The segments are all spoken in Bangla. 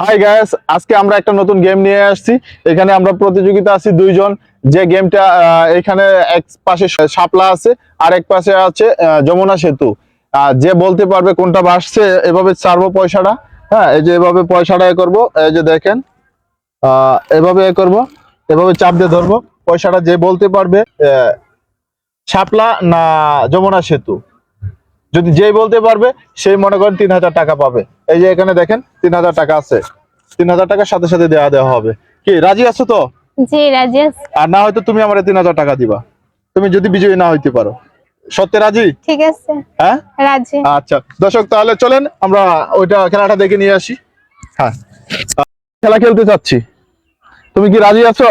হাই গ্যাস আজকে আমরা একটা নতুন গেম নিয়ে আসছি। এখানে আমরা প্রতিযোগিতা আছি দুইজন। যে গেমটা এখানে এক পাশে শাপলা আছে, আর এক পাশে আছে যমুনা সেতু। যে বলতে পারবে কোনটা বাসছে এভাবে ছাড়বো পয়সাটা। হ্যাঁ এই যে এভাবে পয়সাটা এ করব, এই যে দেখেন। এভাবে এ করব, এভাবে চাপ দিয়ে ধরবো। পয়সাটা যে বলতে পারবে শাপলা না যমুনা সেতু। যদি যেই বলতে পারবে, সেই মনে করেন তিন হাজার টাকা পাবে। এই যে এখানে দেখেন তিন হাজার টাকা আছে। তিন হাজার টাকার সাথে সাথে দেওয়া দেওয়া হবে। কি রাজি আছো তো? জি আর না হয়তো তুমি আমার তিন হাজার টাকা দিবা। তুমি যদি বিজয়ী না হইতে পারো। সত্যি রাজি? ঠিক আছে। হ্যাঁ? রাজি। আচ্ছা দর্শক তাহলে চলেন আমরা ওইটা খেলাটা দেখে নিয়ে আসি। হ্যাঁ। খেলা খেলতে চাচ্ছি। তুমি কি রাজি আছো?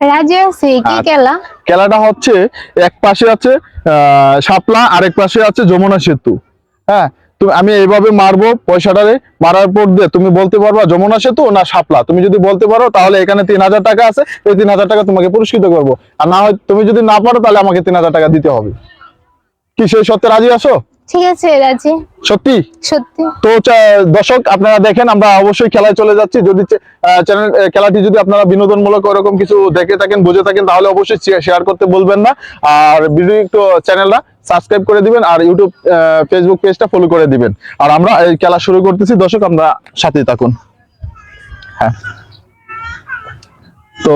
রাজি আছি। কি আচ্ছা। খেলা? খেলাটা হচ্ছে এক পাশে আছে আহ, শাপলা আরেক পাশে আছে যমুনা সেতু। হ্যাঁ? তুমি আমি এইভাবে মারবো পয়সাটারে, মারার পর দিয়ে তুমি বলতে পারবা যমুনা সেতু না সাপলা তুমি যদি বলতে পারো তাহলে এখানে তিন হাজার টাকা আছে, এই তিন হাজার টাকা তোমাকে পুরস্কৃত করব। আর না হয় তুমি যদি না পারো তাহলে আমাকে তিন হাজার টাকা দিতে হবে। কি সেই সত্যি রাজি আছো? ঠিক আছে রাজি। সত্যি? সত্যি। তো দর্শক আপনারা দেখেন আমরা অবশ্যই খেলায় চলে যাচ্ছি। যদি চ্যানেল খেলাটি যদি আপনারা বিনোদনমূলক ওরকম কিছু দেখে থাকেন বুঝে থাকেন তাহলে অবশ্যই শেয়ার করতে বলবেন না। আর ভিডিও একটু চ্যানেলটা সাবস্ক্রাইব করে দিবেন আর ইউটিউব ফেসবুক পেজটা ফলো করে দিবেন। আর আমরা এই খেলা শুরু করতেছি। দর্শক আমরা সাথেই থাকুন। হ্যাঁ। তো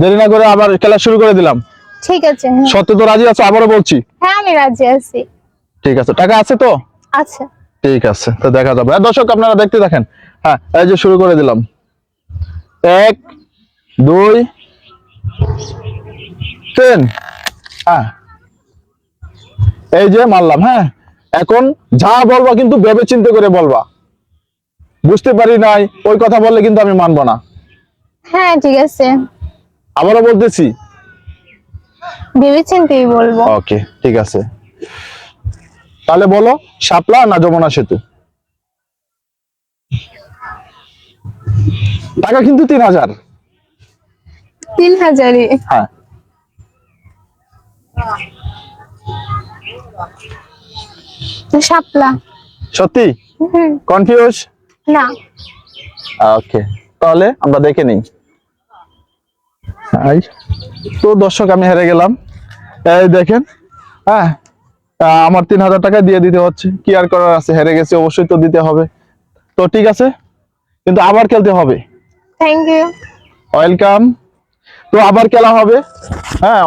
দেরি না করে আবার খেলা শুরু করে দিলাম। ঠিক আছে হ্যাঁ। সত্য তো রাজি আছো? আবারও বলছি। হ্যাঁ আমি রাজি আছি। ঠিক আছে টাকা আছে তো? আচ্ছা ঠিক আছে তো দেখা যাবে। আর দর্শক আপনারা দেখতে দেখেন হ্যাঁ এই যে শুরু করে দিলাম। এক দুই তিন। হ্যাঁ। এই যে মারলাম হ্যাঁ। এখন যা বলবা কিন্তু ভেবে চিন্তে করে বলবা। বুঝতে পারি নাই ওই কথা বললে কিন্তু আমি মানবো না। হ্যাঁ ঠিক আছে। আবারও বলতেছি। ভেবে চিন্তেই বলব। ওকে ঠিক আছে। তাহলে বলো শাপলা না যমুনা সেতু? টাকা কিন্তু তিন হাজার। তিন হাজারই। হ্যাঁ। শাপলা। সত্যি? কনফিউজ না। ওকে তাহলে আমরা দেখে নিই। তো দর্শক আমি হেরে গেলাম। এই দেখেন হ্যাঁ আমার তিন হাজার টাকা দিয়ে দিতে হচ্ছে। কি আর করার আছে? হেরে গেছে অবশ্যই তো দিতে হবে। তো ঠিক আছে কিন্তু আবার খেলতে হবে। থ্যাংক ইউ ওয়েলকাম তো আবার খেলা হবে। হ্যাঁ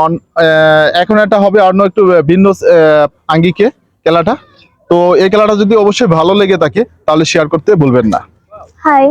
এখন একটা হবে অন্য একটু ভিন্ন আঙ্গিকে খেলাটা। তো এই খেলাটা যদি অবশ্যই ভালো লেগে থাকে তাহলে শেয়ার করতে ভুলবেন না। হাই